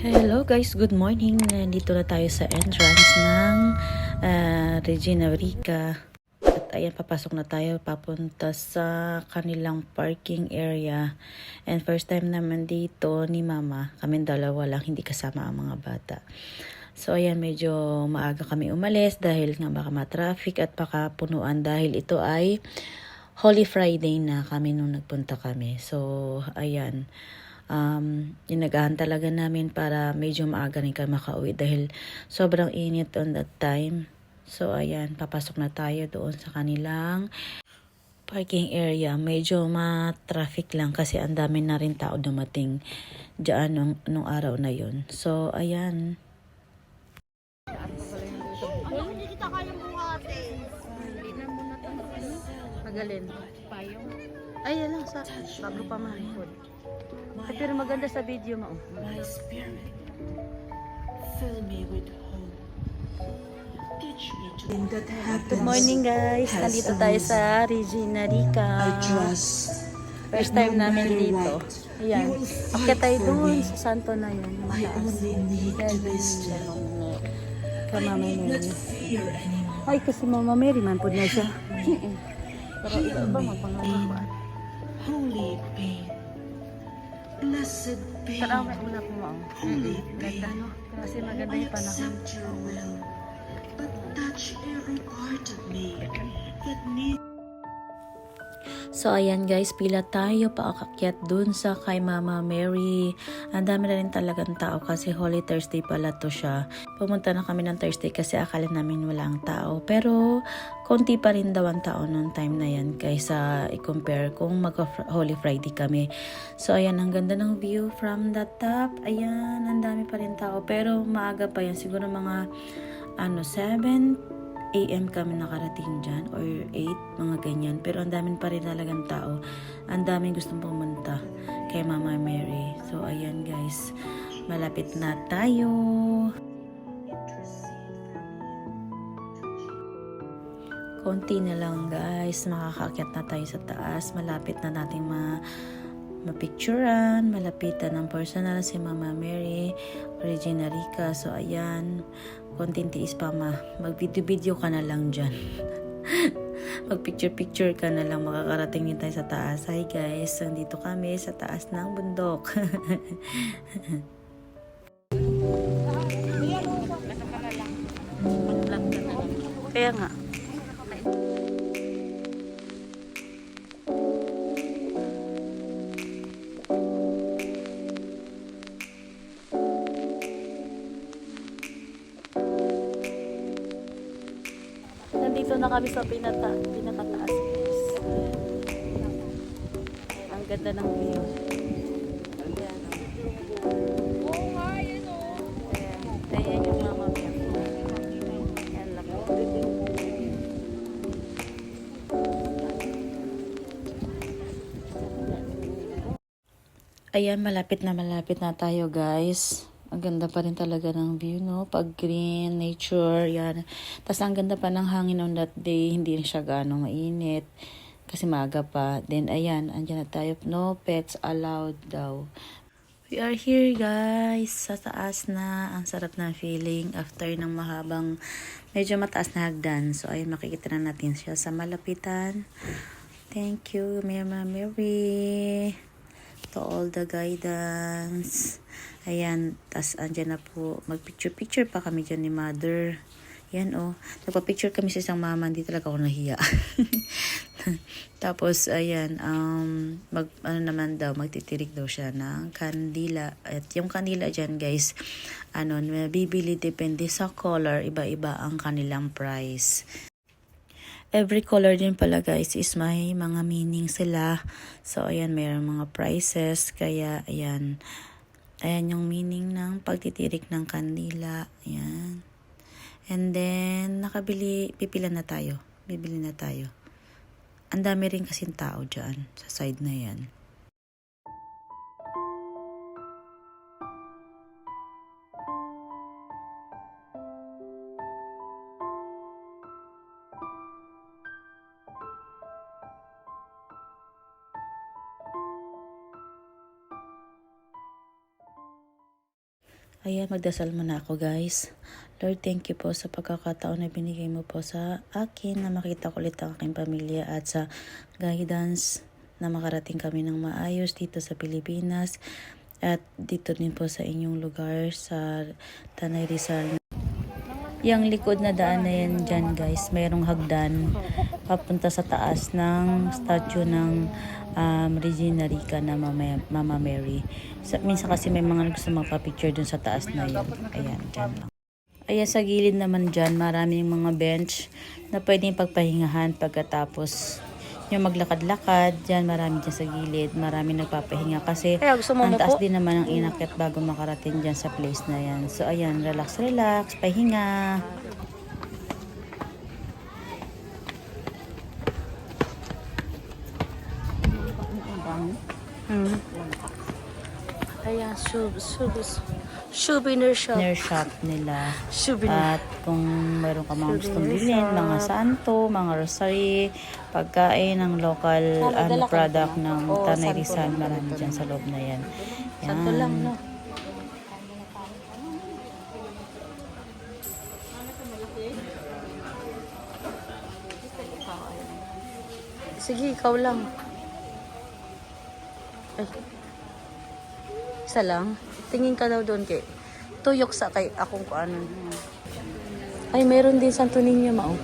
Hello guys, good morning. Nandito na tayo sa entrance ng ah, Regina Rica. At ayan, papasok na tayo papunta sa kanilang parking area. And first time naman dito ni Mama, kami dalawa lang, hindi kasama ang mga bata. So ayan, medyo maaga kami umalis dahil nga baka ma-traffic at baka punuan dahil ito ay Holy Friday na kami nung nagpunta kami. So ayan, um, inagahan talaga namin para medyo maaga rin kami makauwi dahil sobrang init on that time. So ayan, papasok na tayo doon sa kanilang parking area. Medyo ma-traffic lang kasi ang dami na rin tao dumating dyan nung, nung araw na yun. So ayan. Magalin. Payong. Ay, yan lang sa bago pa mahipod. Ay, pero maganda sa video mo. my spirit. Fill me with hope. Teach me to that happens. Good morning guys. Nandito tayo sa Regina Rica. First time namin dito. Ayan. Akit tayo doon sa santo na yun. I only need to be still. Ka I Mama Mary. Ay, kasi Mama Mary man po na siya. Pero iba ba magpangalan Holy pain. Blessed pain. Karaway una po mo. Holy pain. Kasi maganda yung panahon. accept your will, but touch every part of me that needs. So ayan guys, pila tayo paakakyat dun sa kay Mama Mary. Ang dami na rin talagang tao kasi Holy Thursday pala to siya. Pumunta na kami ng Thursday kasi akala namin wala ang tao. Pero konti pa rin daw ang tao noong time na yan kaysa i-compare kung mag-Holy Friday kami. So ayan, ang ganda ng view from the top. Ayan, ang dami pa rin tao. Pero maaga pa yan, siguro mga ano, 7 AM kami nakarating dyan or 8, mga ganyan. Pero ang daming pa rin talagang tao. Ang daming gustong pumunta kay Mama Mary. So, ayan guys. Malapit na tayo. Konti na lang guys. Makakakyat na tayo sa taas. Malapit na nating ma mapicturean, malapitan ng personal si Mama Mary, Regina Rica. So, ayan, konting tiis pa ma. Mag-video-video ka na lang dyan. Mag-picture-picture ka na lang. Makakarating din tayo sa taas. Hi guys, nandito kami sa taas ng bundok. Kaya nga. Na kami sa pinata, pinakataas. Ang ganda ng view. Ayan. Ayan. Ayan yung mama ko. Ayan laki. Ayan, malapit na malapit na tayo guys. Ang ganda pa rin talaga ng view, no? Pag green, nature, yan. Tapos ang ganda pa ng hangin on that day. Hindi siya gano'ng mainit. Kasi maaga pa. Then, ayan, andyan na tayo. No pets allowed daw. We are here, guys. Sa taas na. Ang sarap na feeling after ng mahabang, medyo mataas na hagdan. So, ayun, makikita na natin siya sa malapitan. Thank you, Mama Mary to all the guidance. Ayan, tas andyan na po, magpicture-picture pa kami dyan ni mother. Yan oh, nagpa-picture kami sa isang mama, hindi talaga ako nahiya. Tapos, ayan, um, mag, ano naman daw, magtitirik daw siya ng kandila. At yung kandila dyan, guys, ano, bibili depende sa color, iba-iba ang kanilang price. Every color din pala guys is may mga meaning sila. So ayan, mayroong mga prices. Kaya ayan, ayan yung meaning ng pagtitirik ng kandila. Ayan. And then, nakabili, pipila na tayo. Bibili na tayo. Ang dami rin kasing tao dyan sa side na yan. Ayan, magdasal muna ako guys. Lord, thank you po sa pagkakataon na binigay mo po sa akin na makita ko ulit ang aking pamilya at sa guidance na makarating kami ng maayos dito sa Pilipinas at dito din po sa inyong lugar sa Tanay Rizal. Yung likod na daan na yan dyan guys, mayroong hagdan papunta sa taas ng statue ng um, Regina Rica na Mama, Mama Mary. Sa, minsan kasi may mga gusto magpa-picture dun sa taas na yun. Ayan, dyan lang. Ayan, sa gilid naman dyan, maraming mga bench na pwedeng pagpahingahan pagkatapos yung maglakad-lakad, dyan marami dyan sa gilid, marami nagpapahinga kasi Kaya gusto mo ang taas din naman ang inakit bago makarating dyan sa place na yan. So ayan, relax, relax, pahinga. Hmm. Ayan, sub, sub, souvenir shop. Near shop nila. Souvenir. At kung meron ka mga gustong bilhin, mga santo, mga rosary, pagkain ng local ano, product ng Oo, Tanay santo Rizal, lang. marami dyan sa loob na yan. Santo Yan. lang, no? Sige, ikaw lang. Ay. Isa lang. Tingin ka daw doon kay tuyok sa kay akong kuanan. Ay, meron din Santo Niño, mao.